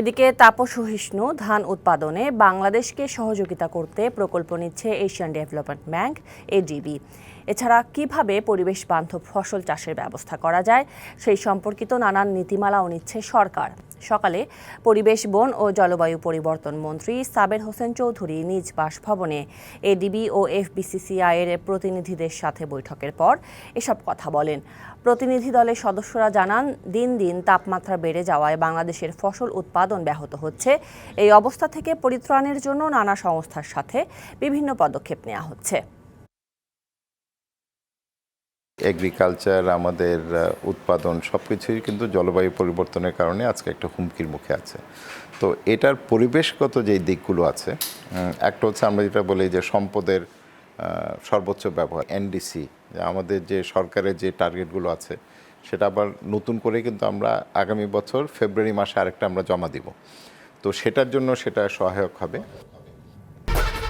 এদিকে তাপসহিষ্ণু ধান উৎপাদনে বাংলাদেশকে সহযোগিতা করতে প্রকল্প নিচ্ছে এশিয়ান ডেভেলপমেন্ট ব্যাংক এডিবি এছাড়া কীভাবে পরিবেশ বান্ধব ফসল চাষের ব্যবস্থা করা যায়, সেই সম্পর্কিত নানান নীতিমালাও নিচ্ছে সরকার। সকালে পরিবেশ, বন ও জলবায়ু পরিবর্তন মন্ত্রী সাবের হোসেন চৌধুরী নিজ বাসভবনে এডিবি ও এফবিসিসিআই এর প্রতিনিধিদের সাথে বৈঠকের পর এসব কথা বলেন। প্রতিনিধি দলের সদস্যরা জানান, দিন দিন তাপমাত্রা বেড়ে যাওয়ায় বাংলাদেশের ফসল উৎপাদন ব্যাহত হচ্ছে। এই অবস্থা থেকে পরিত্রাণের জন্য নানা সংস্থার সাথে বিভিন্ন পদক্ষেপ নেওয়া হচ্ছে। এগ্রিকালচার আমাদের উৎপাদন সব কিছুই কিন্তু জলবায়ু পরিবর্তনের কারণে আজকে একটা হুমকির মুখে আছে। তো এটার পরিবেশগত যেই দিকগুলো আছে একটা হচ্ছে আমরা যেটা বলি যে সম্পদের সর্বোচ্চ ব্যবহার এনডিসি আমাদের যে সরকারের যে টার্গেটগুলো আছে, সেটা আবার নতুন করে কিন্তু আমরা আগামী বছর ফেব্রুয়ারি মাসে আরেকটা আমরা জমা দিব। তো সেটার জন্য সেটা সহায়ক হবে।